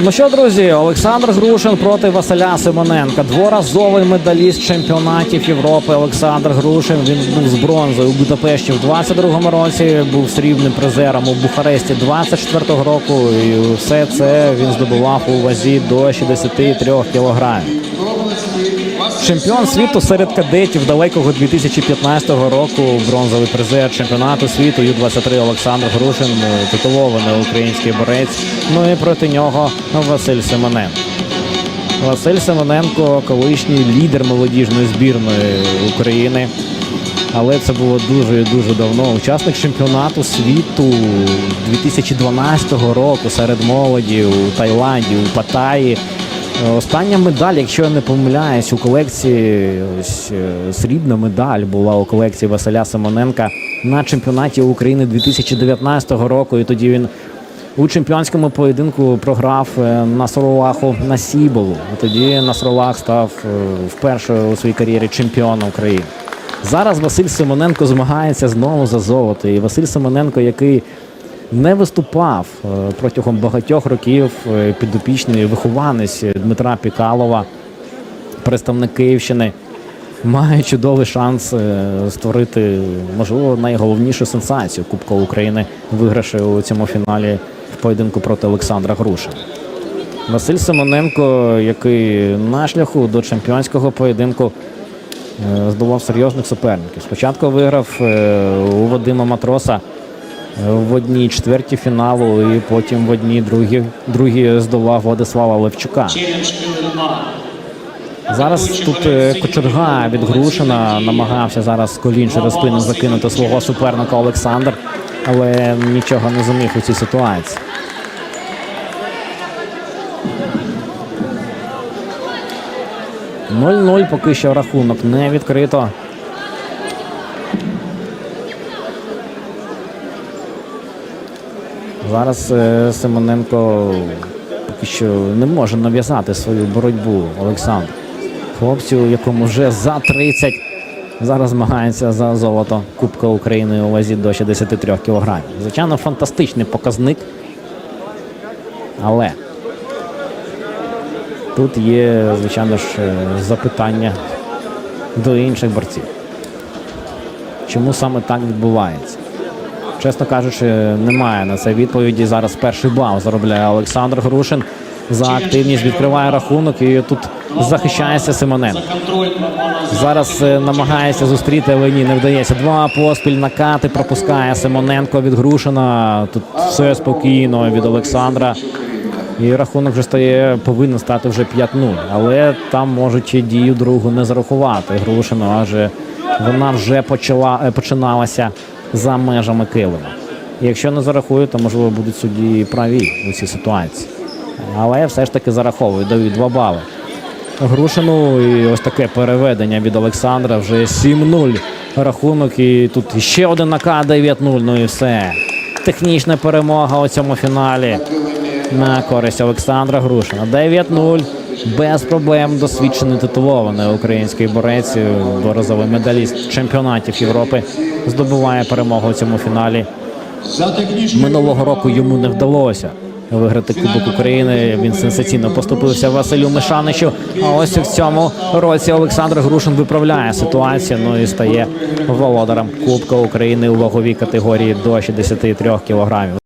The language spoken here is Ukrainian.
Ну що, друзі, Олександр Грушин проти Василя Симоненка. Дворазовий медаліст чемпіонатів Європи. Олександр Грушин. Він був з бронзою у Будапешті в 22-му році. Був срібним призером у Бухаресті 24-го року. І все це він здобував у вазі до 63 кілограмів. Чемпіон світу серед кадетів далекого 2015 року. Бронзовий призер чемпіонату світу Ю-23 Олександр Грушин, е, титулований український борець. Ну і проти нього Василь Семененко. Василь Семененко, колишній лідер молодіжної збірної України. Але це було дуже дуже давно. Учасник чемпіонату світу 2012 року серед молоді у Таїланді, у Паттайі. Остання медаль, якщо я не помиляюсь, у колекції ось е, срібна медаль була у колекції Василя Симоненка на чемпіонаті України 2019 року. І тоді він у чемпіонському поєдинку програв е, Насролаху Насіболу. Тоді Насролах став е, вперше у своїй кар'єрі чемпіоном України. Зараз Василь Симоненко змагається знову за золото. І Василь Симоненко, який не виступав е, протягом багатьох років е, підопічний вихованець Дмитра Пікалова, представник Київщини, має чудовий шанс е, створити, можливо, найголовнішу сенсацію Кубка України, виграши у цьому фіналі в поєдинку проти Олександра Грушина. Василь Симоненко, який на шляху до чемпіонського поєдинку здобував серйозних суперників. Спочатку виграв у Вадима Матроса в одній четверті фіналу, і потім в одній другій, другій здолав Владислава Левчука. Зараз тут е, Кочерга від Грушина намагався зараз колін через спину закинути свого суперника Олександр, але нічого не зумів у цій ситуації. Нуль-нуль поки що рахунок не відкрито. Зараз е, Симоненко поки що не може нав'язати свою боротьбу Олександр. Хлопцю, якому вже за 30 зараз змагається за золото Кубка України у вазі до 63 кілограмів. Звичайно, фантастичний показник. Але тут є, звичайно ж, е, запитання до інших борців. Чому саме так відбувається? Чесно кажучи, немає на це відповіді. Зараз перший бал заробляє Олександр Грушин за активність. Відкриває рахунок і тут захищається Симоненко. Зараз е, намагається зустріти, але ні, не вдається. Два поспіль накати пропускає Симоненко від Грушина. Тут все спокійно від Олександра. І рахунок вже стає, повинен стати вже 5-0. Але там можуть і дію другу не зарахувати Грушину, адже вона вже почала, е, починалася за межами килима. Якщо не зарахують, то можливо будуть судді праві у цій ситуації. Але все ж таки зараховують, дають 2 бали. Грушину і ось таке переведення від Олександра. Вже 7-0 рахунок. І тут ще один накат 9-0. Ну і все. Технічна перемога у цьому фіналі на користь Олександра Грушина. 9-0. Без проблем досвідчений титулований український борець, дворазовий медаліст чемпіонатів Європи, здобуває перемогу у цьому фіналі. Минулого року йому не вдалося виграти Кубок України. Він сенсаційно поступився Василю Мишаничу. А ось в цьому році Олександр Грушин виправляє ситуацію. Ну і стає володарем Кубка України у ваговій категорії до 63 кілограмів.